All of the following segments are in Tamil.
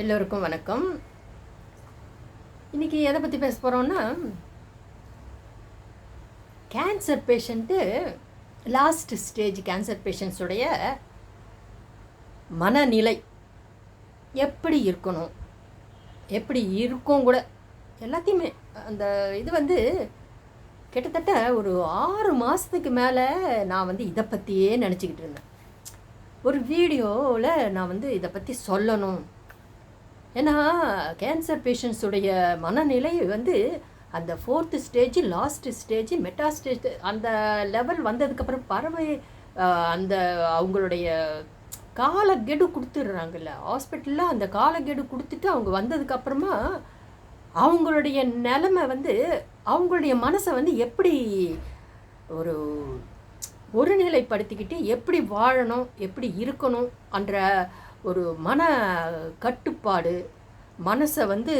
எல்லோருக்கும் வணக்கம். இன்றைக்கி எதை பற்றி பேச போகிறோன்னா cancer patient last stage cancer பேஷண்ட்ஸுடைய மனநிலை எப்படி இருக்கணும்? எப்படி இருக்கும் கூட. எல்லாத்தையுமே அந்த இது வந்து கிட்டத்தட்ட ஒரு ஆறு மாதத்துக்கு மேலே நான் வந்து இதை பற்றியே நினச்சிக்கிட்டு இருந்தேன். ஒரு வீடியோவில் நான் வந்து இதை பற்றி சொல்லணும். ஏன்னா கேன்சர் பேஷண்ட்ஸுடைய மனநிலை வந்து அந்த fourth stage last stage meta stage அந்த லெவல் வந்ததுக்கப்புறம் பறவை அந்த அவங்களுடைய காலக்கெடு கொடுத்துட்றாங்கல்ல. ஹாஸ்பிட்டலில் அந்த காலக்கெடு கொடுத்துட்டு அவங்க வந்ததுக்கப்புறமா அவங்களுடைய நிலமை வந்து அவங்களுடைய மனசை வந்து எப்படி ஒரு ஒருநிலைப்படுத்திக்கிட்டு எப்படி வாழணும் எப்படி இருக்கணும் என்ற ஒரு மன கட்டுப்பாடு மனசை வந்து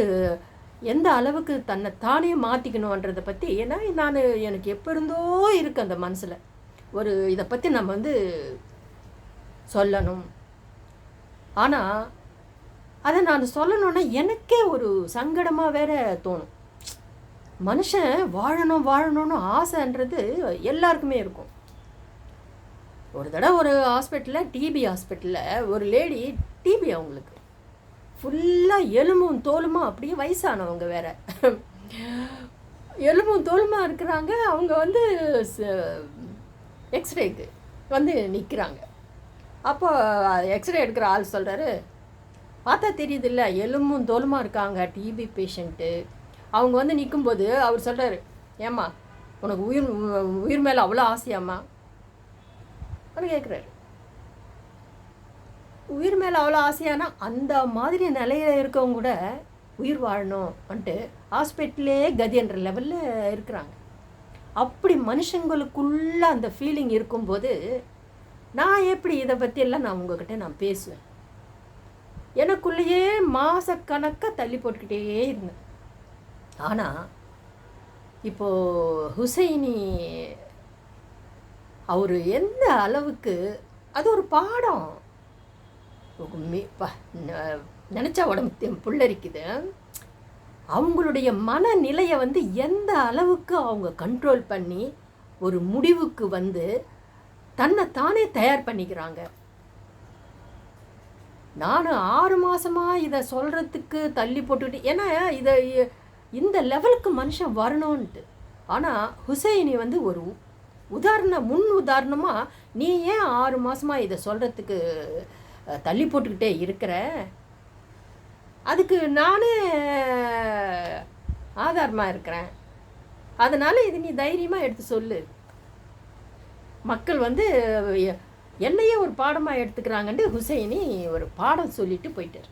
எந்த அளவுக்கு தன்னை தானே மாற்றிக்கணுன்றதை பற்றி ஏன்னா நான் எனக்கு எப்போ இருந்தோ இருக்கு அந்த மனசில். ஒரு இதை பற்றி நம்ம வந்து சொல்லணும். ஆனால் அதை நான் சொல்லணுன்னா எனக்கே ஒரு சங்கடமாக வேற தோணும். மனுஷன் வாழணும் வாழணும்னு ஆசைன்றது எல்லாருக்குமே இருக்கும். ஒரு தடவை ஒரு ஹாஸ்பிட்டலில் டிபி ஹாஸ்பிட்டலில் ஒரு லேடி டிபி அவங்களுக்கு. ஃபுல்லாக எலும்பும் தோலுமா அப்படியே வயசானவங்க வேற. எலும்பும் தோலுமா இருக்கிறாங்க அவங்க வந்து எக்ஸ்ரேக்கு வந்து நிற்கிறாங்க அப்போ எக்ஸ்ரே எடுக்கிற ஆள் சொல்கிறாரு பார்த்தா தெரியுதுல்ல எலும்பும் தோலுமா இருக்காங்க டிபி பேஷண்ட்டு அவங்க வந்து நிற்கும்போது அவர் சொல்கிறாரு ஏம்மா உனக்கு உயிர் உயிர் மேலே அவ்வளோ ஆசையாம்மா. அவர் கேட்குறாரு. உயிர் மேலே அவ்வளோ ஆசையானா அந்த மாதிரி நிலையில இருக்கவங்க கூட உயிர் வாழணும் வந்துட்டு ஹாஸ்பிட்டலே கதின்ற லெவலில் இருக்கிறாங்க. அப்படி மனுஷங்களுக்குள்ள அந்த ஃபீலிங் இருக்கும்போது நான் எப்படி இதை பற்றியெல்லாம் நான் உங்ககிட்ட நான் பேசுவேன். எனக்குள்ளேயே மாதக்கணக்காக தள்ளி போட்டுக்கிட்டே இருந்தேன். ஆனால் இப்போது ஹுசைனி அவர் எந்த அளவுக்கு அது ஒரு பாடம். நினச்சா உடம்பு தெ- புல்லரிக்குது. அவங்களுடைய மனநிலையை வந்து எந்த அளவுக்கு அவங்க கண்ட்ரோல் பண்ணி ஒரு முடிவுக்கு வந்து தன்னை தானே தயார் பண்ணிக்கிறாங்க. நான் ஆறு மாதமாக இதை சொல்கிறதுக்கு தள்ளி போட்டுக்கிட்டு ஏன்னா இதை இந்த லெவலுக்கு மனுஷன் வரணும்ன்ட்டு. ஆனால் ஹுசைனி வந்து ஒரு உதாரணம் முன் உதாரணமாக நீ ஏன் ஆறு மாதமாக இதை சொல்கிறதுக்கு தள்ளி போட்டுக்கிட்டே இருக்கிற? அதுக்கு நானே ஆதாரமாக இருக்கிறேன். அதனால் இது நீ தைரியமாக எடுத்து சொல்லு. மக்கள் வந்து என்னையே ஒரு பாடமாக எடுத்துக்கிறாங்கன்ட்டு ஹுசைனி ஒரு பாடம் சொல்லிட்டு போயிட்டார்.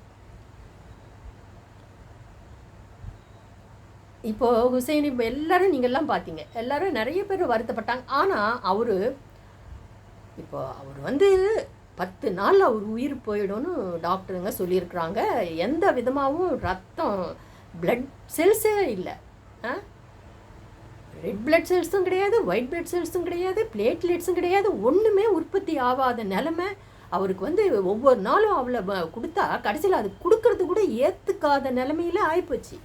இப்போ ஹுசைன் இப்போ எல்லாரும் நீங்கள்லாம் பார்த்தீங்க எல்லாரும் நிறைய பேர் வருத்தப்பட்டாங்க. ஆனால் அவர் இப்போ அவர் வந்து பத்து நாள் அவர் உயிர் போயிடும்னு டாக்டருங்க சொல்லியிருக்கிறாங்க. எந்த விதமாகவும் ரத்தம் பிளட் செல்ஸே இல்லை. ஆ? ரெட் பிளட் செல்ஸும் கிடையாது ஒயிட் பிளட் செல்ஸும் கிடையாது பிளேட்லெட்ஸும் கிடையாது. ஒன்றுமே உற்பத்தி ஆகாத நிலமை அவருக்கு வந்து ஒவ்வொரு நாளும் அவளை கொடுத்தா கடைசியில் அது கொடுக்கறது கூட ஏற்றுக்காத நிலமையில ஆயிப்போச்சு.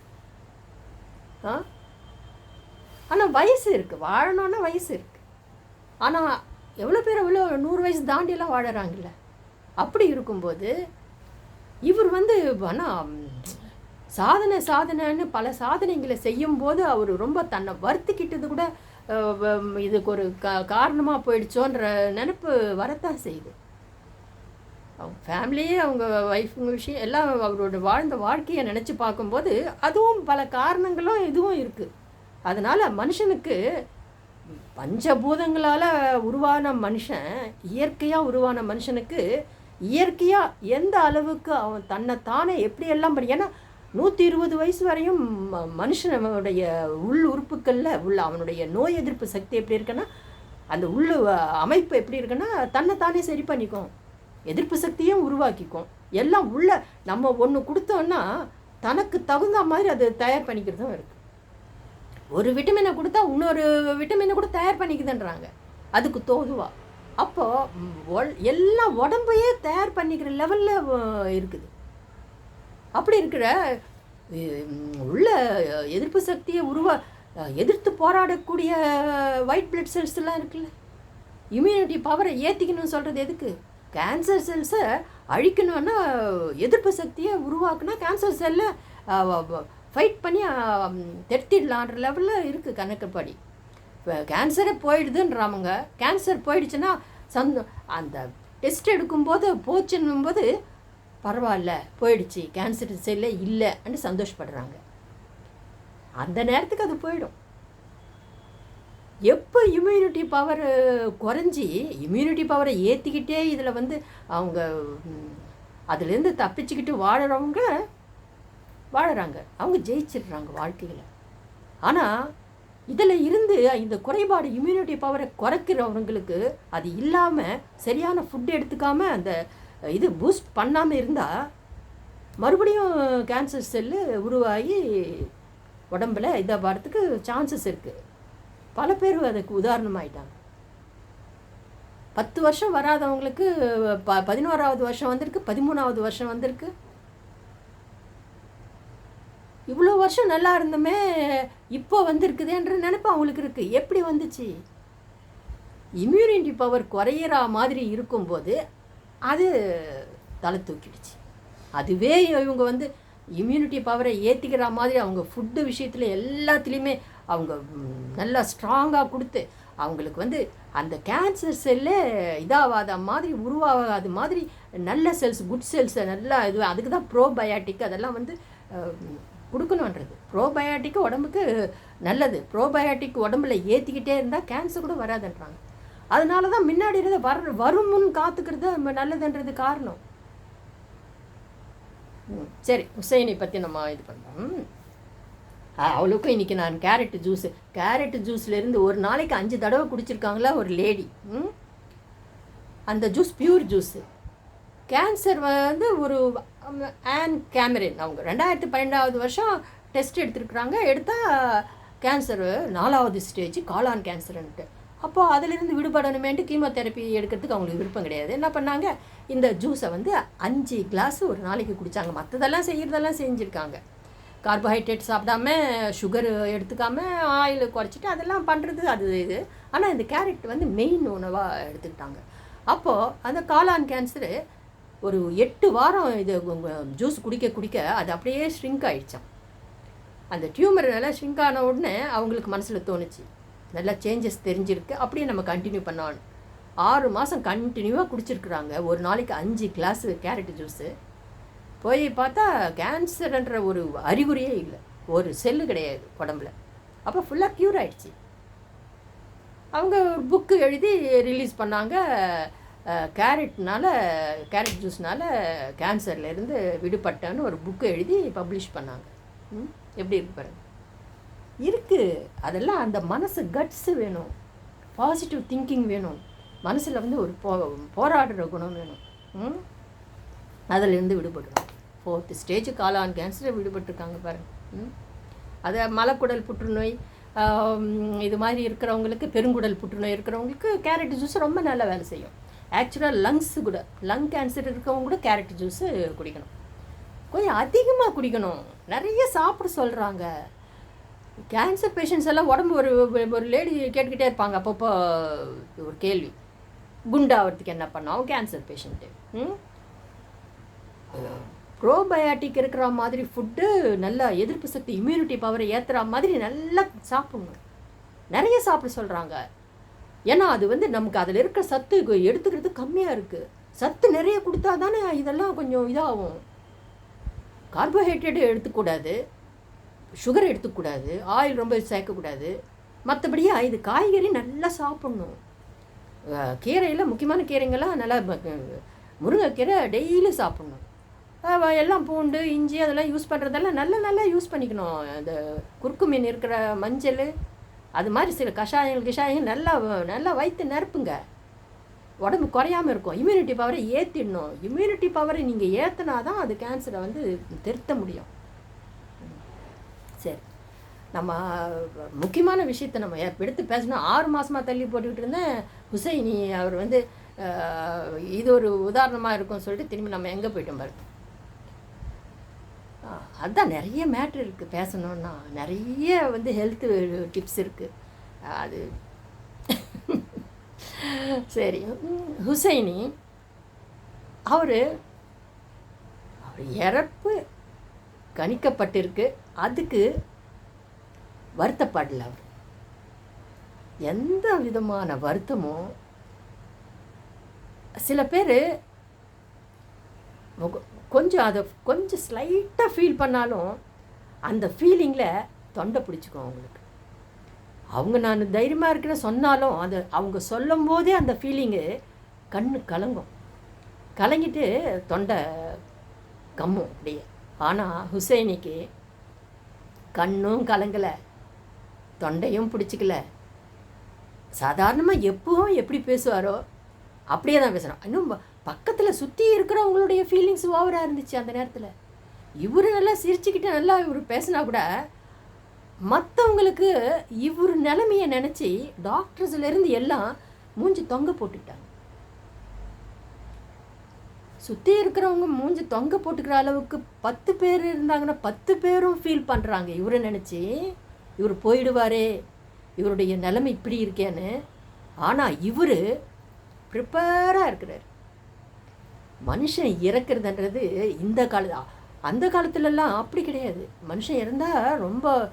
ஆ? ஆனால் வயசு இருக்குது வாழணும்னா வயசு இருக்குது ஆனால் எவ்வளோ பேர் எவ்வளோ நூறு வயசு தாண்டியெல்லாம் வாழறாங்கல்ல? அப்படி இருக்கும்போது இவர் வந்து ஆனால் சாதனை சாதனைன்னு பல சாதனைகளை செய்யும்போது அவர் ரொம்ப தன்னை வருத்திக்கிட்டது கூட இதுக்கு ஒரு கா காரணமாக போயிடுச்சோன்ற நினப்பு வரத்தான் செய்யுது. அவங்க ஃபேமிலியே அவங்க ஒய்ஃபுங்க விஷயம் எல்லாம் அவரோட வாழ்ந்த வாழ்க்கையை நினச்சி பார்க்கும்போது அதுவும் பல காரணங்களும் இதுவும் இருக்குது அதனால் மனுஷனுக்கு பஞ்சபூதங்களால் உருவான மனுஷன் இயற்கையாக உருவான மனுஷனுக்கு இயற்கையாக எந்த அளவுக்கு அவன் தன்னைத்தானே எப்படியெல்லாம் பண்ணி ஏன்னா நூற்றி இருபது வயசு வரையும் ம- மனுஷனுடைய உள் உறுப்புக்களில் உள்ள அவனுடைய நோய் எதிர்ப்பு சக்தி எப்படி இருக்குன்னா அந்த உள்ளு அமைப்பு எப்படி இருக்குன்னா தன்னைத்தானே சரி பண்ணிக்கும். எதிர்ப்பு சக்தியும் உருவாக்கிக்கும். எல்லாம் உள்ள நம்ம ஒன்று கொடுத்தோன்னா தனக்கு தகுந்த மாதிரி அது தயார் பண்ணிக்கிறதும் இருக்குது ஒரு விட்டமினை கொடுத்தா இன்னொரு விட்டமினை கூட தயார் பண்ணிக்குதுன்றாங்க. அதுக்கு தோதுவா. அப்போது எல்லாம் உடம்பையே தயார் பண்ணிக்கிற லெவலில் இருக்குது. அப்படி இருக்கிற உள்ள எதிர்ப்பு சக்தியை உருவா எதிர்த்து போராடக்கூடிய ஒயிட் பிளட் செல்ஸ் எல்லாம் இருக்குல்ல. இம்யூனிட்டி பவரை ஏற்றிக்கணும்னு சொல்கிறது எதுக்கு? கேன்சர் செல்ஸை அழிக்கணும்னா எதிர்ப்பு சக்தியை உருவாக்குனா கேன்சர் செல்லை ஃபைட் பண்ணி தெடுத்திடலான்ற லெவலில் இருக்குது கணக்குப்படி. இப்போ கேன்சரே போயிடுதுன்றாமங்க கேன்சர் போயிடுச்சுன்னா சந்தோ அந்த டெஸ்ட் எடுக்கும்போது போச்சுன்னும் போது பரவாயில்ல போயிடுச்சு கேன்சர் செல்லே இல்லைன்னு சந்தோஷப்படுறாங்க. அந்த நேரத்துக்கு அது போயிடும். எப்போ இம்யூனிட்டி பவர் குறைஞ்சி இம்யூனிட்டி பவரை ஏற்றிக்கிட்டே இதில் வந்து அவங்க அதுலேருந்து தப்பிச்சுக்கிட்டு வாழறவங்க வாழறாங்க. அவங்க ஜெயிச்சிடுறாங்க வாழ்க்கையில். ஆனால் இதில் இருந்து இந்த குறைபாடு இம்யூனிட்டி பவரை குறைக்கிறவங்களுக்கு அது இல்லாமல் சரியான ஃபுட் எடுத்துக்காமல் அந்த இது பூஸ்ட் பண்ணாமல் இருந்தால் மறுபடியும் கேன்சர் செல்லு உருவாகி உடம்புல இதாக வரத்துக்கு சான்சஸ் இருக்குது பல பேர் அதுக்கு உதாரணமாயிட்டாங்க. பத்து வருஷம் வராதவங்களுக்கு ப பதினோராவது வருஷம் வந்திருக்கு பதிமூணாவது வருஷம் வந்திருக்கு. இவ்வளோ வருஷம் நல்லா இருந்தோமே இப்போ வந்திருக்குதேன்ற நினப்பு அவங்களுக்கு இருக்குது எப்படி வந்துச்சு? இம்யூனிட்டி பவர் குறையிற மாதிரி இருக்கும்போது அது தலை தூக்கிடுச்சு. அதுவே இவங்க வந்து இம்யூனிட்டி பவரை ஏற்றிக்கிற மாதிரி அவங்க ஃபுட்டு விஷயத்தில் எல்லாத்துலேயுமே அவங்க நல்லா ஸ்ட்ராங்காக கொடுத்து அவங்களுக்கு வந்து அந்த கேன்சர் செல்லே இதாகாத மாதிரி உருவாகாத மாதிரி நல்ல செல்ஸ் குட் செல்ஸை நல்லா இது அதுக்கு தான் ப்ரோபயாட்டிக் அதெல்லாம் வந்து கொடுக்கணுன்றது ப்ரோபயாட்டிக் உடம்புக்கு நல்லது. ப்ரோபயாட்டிக் உடம்புல ஏற்றிக்கிட்டே இருந்தால் கேன்சர் கூட வராதுன்றாங்க. அதனால தான் முன்னாடி இருந்த வர வரும்னு காத்துக்கிறது நம்ம நல்லதுன்றது காரணம். சரி ஹுசைனை பற்றி நம்ம இது பண்ணோம் அவளுக்கும் இன்றைக்கி நான் கேரட் ஜூஸு கேரட் ஜூஸ்லேருந்து ஒரு நாளைக்கு அஞ்சு தடவை குடிச்சிருக்காங்களா ஒரு லேடி ம்? அந்த ஜூஸ் பியூர் ஜூஸு கேன்சர் வந்து ஒரு ஆன் கேமரின் அவங்க. ரெண்டாயிரத்தி பன்னெண்டாவது வருஷம் டெஸ்ட் எடுத்துருக்குறாங்க. எடுத்தால் கேன்சர் நாலாவது ஸ்டேஜ் காளான் கேன்சருன்ட்டு அப்போது அதிலிருந்து விடுபடணுமேன்ட்டு கீமோதெரப்பி எடுக்கிறதுக்கு அவங்களுக்கு விருப்பம் கிடையாது. என்ன பண்ணாங்க? இந்த ஜூஸை வந்து அஞ்சு கிளாஸ் ஒரு நாளைக்கு குடித்தாங்க மற்றதெல்லாம் செய்கிறதெல்லாம் செஞ்சுருக்காங்க. கார்போஹைட்ரேட் சாப்பிடாம சுகர் எடுத்துக்காம ஆயில் குறைச்சிட்டு அதெல்லாம் பண்ணுறது அது இது. ஆனால் இந்த கேரட் வந்து மெயின் உணவாக எடுத்துக்கிட்டாங்க. அப்போது அந்த காளான் கேன்சரு ஒரு எட்டு வாரம் இது ஜூஸ் குடிக்க குடிக்க அது அப்படியே ஷ்ரிங்க் ஆகிடுச்சான் அந்த டியூமர் நல்லா ஷ்ரிங்க் ஆன உடனே அவங்களுக்கு மனசில் தோணுச்சு. நல்லா சேஞ்சஸ் தெரிஞ்சிருக்கு. அப்படியே நம்ம கண்டினியூ பண்ணணும். ஆறு மாதம் கண்டினியூவாக குடிச்சிருக்குறாங்க. ஒரு நாளைக்கு அஞ்சு கிளாஸு கேரட் ஜூஸு போய் பார்த்தா கேன்சர்ன்ற ஒரு அறிகுறியே இல்லை. ஒரு செல்லு கிடையாது உடம்புல. அப்போ ஃபுல்லாக க்யூர் ஆகிடுச்சு அவங்க ஒரு புக்கு எழுதி ரிலீஸ் பண்ணாங்க. கேரட்னால் கேரட்னால கேரட் ஜூஸ்னால கேன்சர்லேருந்து விடுபட்டேன்னு ஒரு புக்கு எழுதி பப்ளிஷ் பண்ணாங்க. ம், எப்படி இருக்கு பாருங்க. இருக்குது அதெல்லாம் அந்த மனசு கட்ஸு வேணும். பாசிட்டிவ் திங்கிங் வேணும். மனசில் வந்து ஒரு போ போராடுற குணம் வேணும். ம் அதிலிருந்து விடுபடுறோம் ஃபோர்த்து ஸ்டேஜ் காலான் கேன்சரை விடுபட்டிருக்காங்க பாருங்க. ம்? அதை மலக்குடல் புற்றுநோய் இது மாதிரி இருக்கிறவங்களுக்கு பெருங்குடல் புற்றுநோய் இருக்கிறவங்களுக்கு கேரட் ஜூஸ் ரொம்ப நல்லா வேலை செய்யும். ஆக்சுவலாக லங்ஸ் கூட லங் கேன்சர் இருக்கிறவங்க கூட கேரட் ஜூஸு குடிக்கணும். கொஞ்சம் அதிகமாக குடிக்கணும். நிறைய சாப்பிட சொல்கிறாங்க கேன்சர் பேஷண்ட்ஸ் எல்லாம் உடம்பு ஒரு ஒரு லேடி கேட்டுக்கிட்டே இருப்பாங்க. அப்பப்போ ஒரு கேள்வி. குண்டாகிறதுக்கு என்ன பண்ணோம்? கேன்சர் பேஷண்ட்டு ம்? ப்ரோபயாட்டிக் இருக்கிற மாதிரி ஃபுட்டு நல்லா எதிர்ப்பு சக்தி இம்யூனிட்டி பவரை ஏற்றுற மாதிரி நல்லா சாப்பிடுங்க நிறைய சாப்பிட சொல்கிறாங்க ஏன்னா அது வந்து நமக்கு அதில் இருக்கிற சத்து எடுத்துக்கிறது கம்மியாக இருக்குது சத்து நிறைய கொடுத்தா தானே இதெல்லாம் கொஞ்சம் இதாகும். கார்போஹைட்ரேட்டு எடுத்துக்கூடாது. சுகர் எடுத்துக்கூடாது. ஆயில் ரொம்ப சேர்க்கக்கூடாது. மற்றபடியா இது காய்கறி நல்லா சாப்பிட்ணும். கீரையில் முக்கியமான கீரைங்கள்லாம் நல்லா முருங்கைக்கீரை டெய்லி சாப்பிட்ணும். எல்லாம் பூண்டு இஞ்சி அதெல்லாம் யூஸ் பண்ணுறதெல்லாம் நல்லா நல்லா யூஸ் பண்ணிக்கணும். அந்த குறுக்கு மீன் இருக்கிற மஞ்சள் அது மாதிரி சில கஷாயங்கள் கிஷாயங்கள் நல்லா நல்லா வயிற்று நிரப்புங்க உடம்பு குறையாம இருக்கும். இம்யூனிட்டி பவரை ஏற்றிடணும் இம்யூனிட்டி பவரை நீங்கள் ஏற்றினா தான் அது கேன்சரை வந்து திருத்த முடியும். சரி. நம்ம முக்கியமான விஷயத்தை நம்ம எடுத்து பேசணும் ஆறு மாதமாக தள்ளி போட்டுக்கிட்டு இருந்தேன். ஹுசைனி அவர் வந்து இது ஒரு உதாரணமாக இருக்கும்னு சொல்லிட்டு திரும்பி நம்ம எங்கே போயிட்டோம் பாருங்க அதுதான் நிறைய மேட்ரு இருக்குது பேசணுன்னா நிறைய வந்து ஹெல்த்து டிப்ஸ் இருக்குது அது சரி. ஹுசைனி அவர் அவர் இறப்பு கணிக்கப்பட்டிருக்கு. அதுக்கு வருத்தப்படல அவர். எந்த விதமான வருத்தமும் சில பேர் கொஞ்சம் அதை கொஞ்சம் ஸ்லைட்டாக ஃபீல் பண்ணாலும் அந்த ஃபீலிங்கில் தொண்டை பிடிச்சிக்கும் அவங்களுக்கு. அவங்க நான் தைரியமாக இருக்கிறேன் சொன்னாலும் அது அவங்க சொல்லும் போதே அந்த ஃபீலிங்கு கண்ணு கலங்கும். கலங்கிட்டு தொண்டை கம்மும் அப்படியே. ஆனால் ஹுசைனிக்கு கண்ணும் கலங்கலை தொண்டையும் பிடிச்சிக்கல. சாதாரணமாக எப்பவும் எப்படி பேசுவாரோ அப்படியே தான் பேசுகிறோம் இன்னும் பக்கத்தில் சுற்றி இருக்கிறவங்களுடைய ஃபீலிங்ஸ் ஓவராக இருந்துச்சு அந்த நேரத்தில். இவர் நல்லா சிரிச்சுக்கிட்டு நல்லா இவர் பேசினா கூட மற்றவங்களுக்கு இவர் நிலைமையை நினச்சி டாக்டர்ஸ்லேருந்து எல்லாம் மூஞ்சி தொங்க போட்டுக்கிட்டாங்க சுற்றி இருக்கிறவங்க மூஞ்சி தொங்க போட்டுக்கிற அளவுக்கு பத்து பேர் இருந்தாங்கன்னா பத்து பேரும் ஃபீல் பண்ணுறாங்க இவரை நினச்சி இவர் போயிடுவாரே இவருடைய நிலைமை இப்படி இருக்கேன்னு. ஆனால் இவர் ப்ரிப்பேராக இருக்கிறார். மனுஷன் இறக்குறதுன்றது இந்த கால அந்த காலத்துலலாம் அப்படி கிடையாது. மனுஷன் இறந்தால் ரொம்ப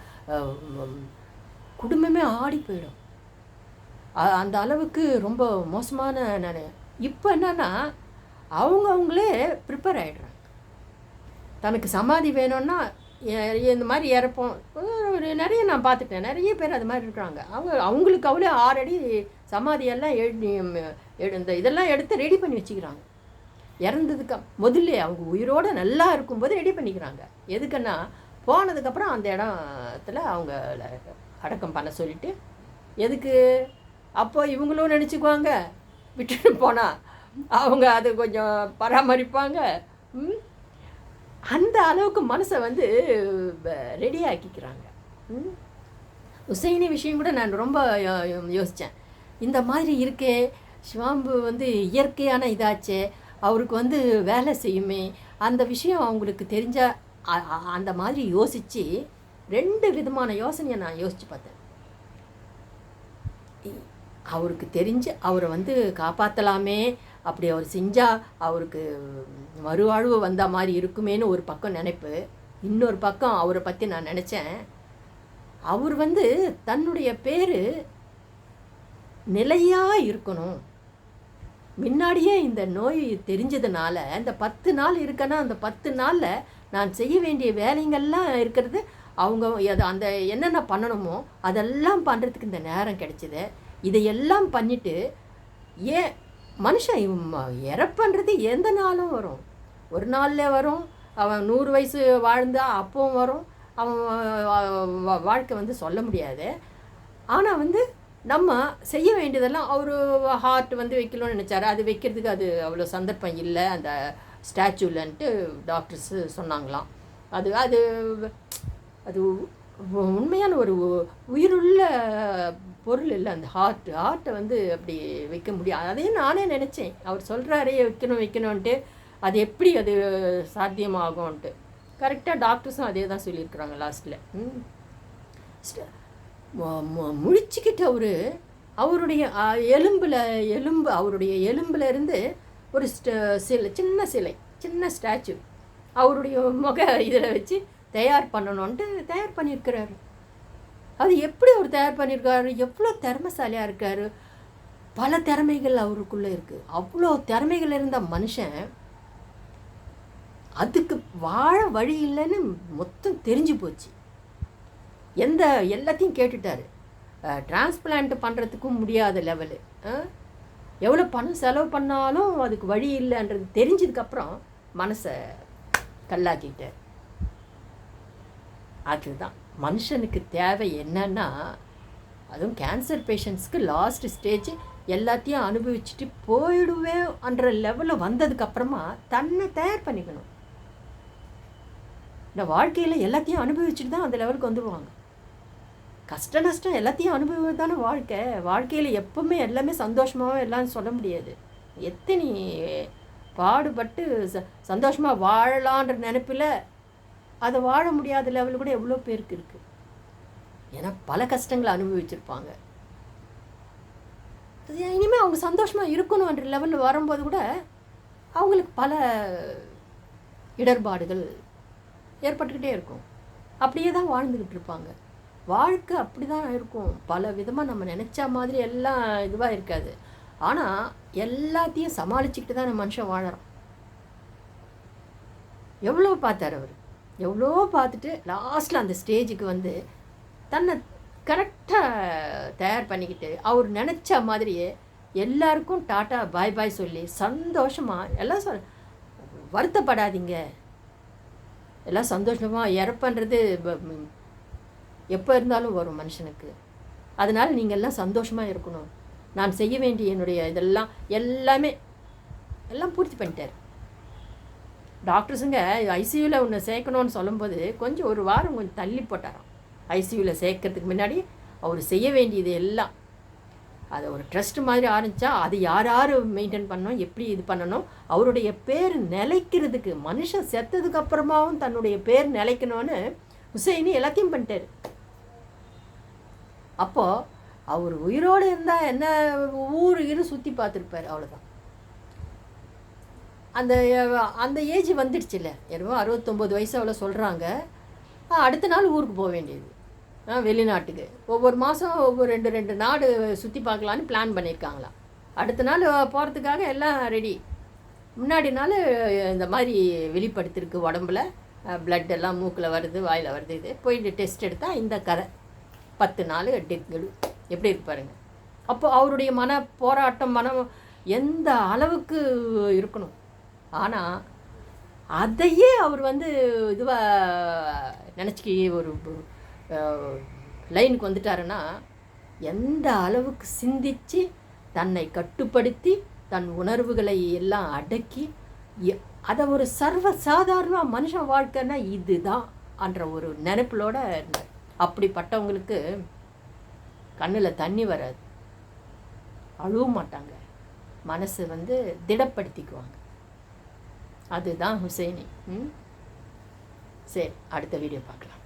குடும்பமே ஆடி போயிடும். அந்த அளவுக்கு ரொம்ப மோசமான நான் இப்போ என்னன்னா அவங்க அவங்களே ப்ரிப்பேர் ஆகிடுறாங்க தனக்கு சமாதி வேணும்னா இந்த மாதிரி இறப்போம். ஒரு நிறைய நான் பார்த்துட்டேன். நிறைய பேர் அது மாதிரி இருக்கிறாங்க. அவங்க அவங்களுக்கு அவளே ஆறடி சமாதியெல்லாம் எழுதி எடு- இந்த இதெல்லாம் எடுத்து ரெடி பண்ணி வச்சுக்கிறாங்க. இறந்ததுக்கு முதல்ல அவங்க உயிரோடு நல்லா இருக்கும்போது ரெடி பண்ணிக்கிறாங்க. எதுக்குன்னா போனதுக்கப்புறம் அந்த இடத்துல அவங்க அடக்கம் பண்ண சொல்லிட்டு எதுக்கு? அப்போ இவங்களும் நினச்சிக்குவாங்க. விட்டுட்டு போனால் அவங்க அது கொஞ்சம் பராமரிப்பாங்க. ம்? அந்த அளவுக்கு மனசை வந்து ரெடி ஆக்கிக்கிறாங்க. ம்? உசைனி விஷயம் கூட நான் ரொம்ப யோசித்தேன் இந்த மாதிரி இருக்கே சிவாம்பு வந்து இயற்கையான இதாச்சே அவருக்கு வந்து வேலை செய்யுமே. அந்த விஷயம் அவங்களுக்கு தெரிஞ்ச அந்த மாதிரி யோசித்து ரெண்டு விதமான யோசனையை நான் யோசித்து பார்த்தேன். இ- அவருக்கு தெரிஞ்சு அவரை வந்து காப்பாற்றலாமே அப்படி அவர் செஞ்சால் அவருக்கு மறுவாழ்வு வந்த மாதிரி இருக்குமேன்னு ஒரு பக்கம் நினைப்பு. இன்னொரு பக்கம் அவரை பற்றி நான் நினச்சேன். அவர் வந்து தன்னுடைய பேர் நிலையாக இருக்கணும். முன்னாடியே இந்த நோய் தெரிஞ்சதுனால இந்த பத்து நாள் இருக்கன்னா அந்த பத்து நாளில் நான் செய்ய வேண்டிய வேலைங்கள்லாம் இருக்கிறது அவங்க அது அந்த என்னென்ன பண்ணணுமோ அதெல்லாம் பண்ணுறதுக்கு இந்த நேரம் கிடைச்சிது. இதையெல்லாம் பண்ணிட்டு ஏன் மனுஷன் இறப்புன்றது எந்த நாளும் வரும். ஒரு நாளில் வரும் அவன் நூறு வயசு வாழ்ந்தா அப்பவும் வரும். அவன் வா- வாழ்க்கை வந்து சொல்ல முடியாது. ஆனால் வந்து நம்ம செய்ய வேண்டியதெல்லாம் அவர் ஹார்ட் வந்து வைக்கணும்னு நினச்சாரு. அது வைக்கிறதுக்கு அது அவ்வளோ சந்தர்ப்பம் இல்லை. அந்த ஸ்டாச்சுலன்ட்டு டாக்டர்ஸு சொன்னாங்களாம். அது அது அது உண்மையான ஒரு உயிருள்ள பொருள் இல்லை அந்த ஹார்ட் ஹார்ட்டை வந்து அப்படி வைக்க முடியாது அதையும் நானே நினச்சேன். அவர் சொல்கிறாரே வைக்கணும் வைக்கணும்ன்ட்டு. அது எப்படி அது சாத்தியமாகும்ன்ட்டு. கரெக்டாக டாக்டர்ஸும் அதே தான் சொல்லியிருக்கிறாங்க லாஸ்ட்டில் ம். ஸ்ட- முழிச்சுக்கிட்டு அவர் அவருடைய எலும்பில் எலும்பு அவருடைய எலும்புல இருந்து ஒரு ஸ்ட சிலை சின்ன சிலை சின்ன ஸ்டாச்சு அவருடைய முக இதில் வச்சு தயார் பண்ணணுன்ட்டு தயார் பண்ணியிருக்கிறாரு. அது எப்படி அவர் தயார் பண்ணியிருக்காரு? எவ்வளோ திறமைசாலியாக இருக்கார்? பல திறமைகள் அவருக்குள்ளே இருக்குது அவ்வளோ திறமைகள் இருந்த மனுஷன் அதுக்கு வாழ வழி இல்லைன்னு மொத்தம் தெரிஞ்சு போச்சு. எந்த எல்லாத்தையும் கேட்டுட்டார். டிரான்ஸ்பிளான்ட் பண்ணுறதுக்கும் முடியாத லெவலு எவ்வளோ பணம் செலவு பண்ணாலும் அதுக்கு வழி இல்லைன்றது தெரிஞ்சதுக்கப்புறம் மனசை கல்லாக்கிட்டார். அதுதான். மனுஷனுக்கு தேவை என்னன்னா அதுவும் கேன்சர் பேஷண்ட்ஸ்க்கு லாஸ்ட் ஸ்டேஜ் எல்லாத்தையும் அனுபவிச்சுட்டு போயிடுவேன்ற லெவலில் வந்ததுக்கப்புறமா தன்னை தயார் பண்ணிக்கணும். இந்த வாழ்க்கையில் எல்லாத்தையும் அனுபவிச்சுட்டு தான் அந்த லெவலுக்கு வந்துடுவாங்க கஷ்ட நஷ்டம் எல்லாத்தையும் அனுபவிவது தானே வாழ்க்கை. வாழ்க்கையில் எப்பவுமே எல்லாமே சந்தோஷமாகவும் எல்லாம் சொல்ல முடியாது. எத்தனை பாடுபட்டு ச சந்தோஷமாக வாழலான்ற நினப்பில் அதை வாழ முடியாத லெவல் கூட எவ்வளோ பேருக்கு இருக்குது ஏன்னா பல கஷ்டங்களை அனுபவிச்சிருப்பாங்க. அது இனிமேல் அவங்க சந்தோஷமாக இருக்கணுன்ற லெவலில் வரும்போது கூட அவங்களுக்கு பல இடர்பாடுகள் ஏற்பட்டுக்கிட்டே இருக்கும். அப்படியே தான் வாழ்ந்துக்கிட்டு இருப்பாங்க. வாழ்க்கை அப்படி தான் இருக்கும். பல விதமாக நம்ம நினச்ச மாதிரி எல்லாம் இதுவாக இருக்காது. ஆனால் எல்லாத்தையும் சமாளிச்சுக்கிட்டு தான் நம்ம மனுஷன் வாழறோம். எவ்வளோ பார்த்தார் அவர்? எவ்வளோ பார்த்துட்டு லாஸ்ட்டில் அந்த ஸ்டேஜுக்கு வந்து தன்னை கரெக்டாக தயார் பண்ணிக்கிட்டு அவர் நினச்ச மாதிரியே எல்லாருக்கும் டாட்டா பாய் பாய் சொல்லி சந்தோஷமாக எல்லாம் சொல் வருத்தப்படாதீங்க. எல்லாம் சந்தோஷமாக இறப்புன்றது எப்போ இருந்தாலும் வரும் மனுஷனுக்கு. அதனால் நீங்கள் எல்லாம் சந்தோஷமாக இருக்கணும். நான் செய்ய வேண்டிய என்னுடைய இதெல்லாம் எல்லாமே எல்லாம் பூர்த்தி பண்ணிட்டார். டாக்டர்ஸுங்க ஐசியூவில் ஒன்று சேர்க்கணும்னு சொல்லும்போது கொஞ்சம் ஒரு வாரம் கொஞ்சம் தள்ளி போட்டாராம். ஐசியூவில் சேர்க்கறதுக்கு முன்னாடி அவர் செய்ய வேண்டியது எல்லாம். அதை ஒரு ட்ரஸ்ட் மாதிரி ஆரம்பித்தா அது யார் யார் மெயின்டைன் பண்ணணும் எப்படி இது பண்ணணும் அவருடைய பேர் நிலைக்கிறதுக்கு மனுஷன் செத்ததுக்கு அப்புறமாவும் தன்னுடைய பேர் நிலைக்கணும்னு ஹுசைனி எல்லாத்தையும் பண்ணிட்டார். அப்போது அவர் உயிரோடு இருந்தால் என்ன ஊர் இரு சுற்றி பார்த்துருப்பார் அவ்வளோதான் அந்த அந்த ஏஜ் வந்துடுச்சுல்ல என்னவோ அறுபத்தொம்போது வயசு அவ்வளோ சொல்கிறாங்க அடுத்த நாள் ஊருக்கு போக வேண்டியது. ஆ, வெளிநாட்டுக்கு. ஒவ்வொரு மாதம் ஒவ்வொரு ரெண்டு ரெண்டு நாடு சுற்றி பார்க்கலான்னு பிளான் பண்ணியிருக்காங்களாம் அடுத்த நாள் போகிறதுக்காக எல்லாம் ரெடி முன்னாடி நாள் இந்த மாதிரி வெளிப்படுத்திருக்கு உடம்புல. பிளட் எல்லாம் மூக்கில் வருது வாயில் வருது இது போயிட்டு டெஸ்ட் எடுத்தால் இந்த கதை பத்து நாள் டெக்குடு எப்படி இருப்பாருங்க அப்போ அவருடைய மன போராட்டம் மனம் எந்த அளவுக்கு இருக்கணும். ஆனால் அதையே அவர் வந்து இதுவாக நினச்சிக்கி ஒரு லைனுக்கு வந்துட்டாருன்னா எந்த அளவுக்கு சிந்தித்து தன்னை கட்டுப்படுத்தி தன் உணர்வுகளை எல்லாம் அடக்கி எ- அதை ஒரு சர்வ சாதாரண மனுஷன் வாழ்க்கைன்னா இதுதான் என்ற ஒரு நினைப்பிலோட இருந்தார். அப்படிப்பட்டவங்களுக்கு கண்ணில் தண்ணி வராது. அழுவ மாட்டாங்க. மனசு வந்து திடப்படுத்திக்குவாங்க. அதுதான் ஹுசைனி. ம்? சரி அடுத்த வீடியோ பார்க்கலாம்.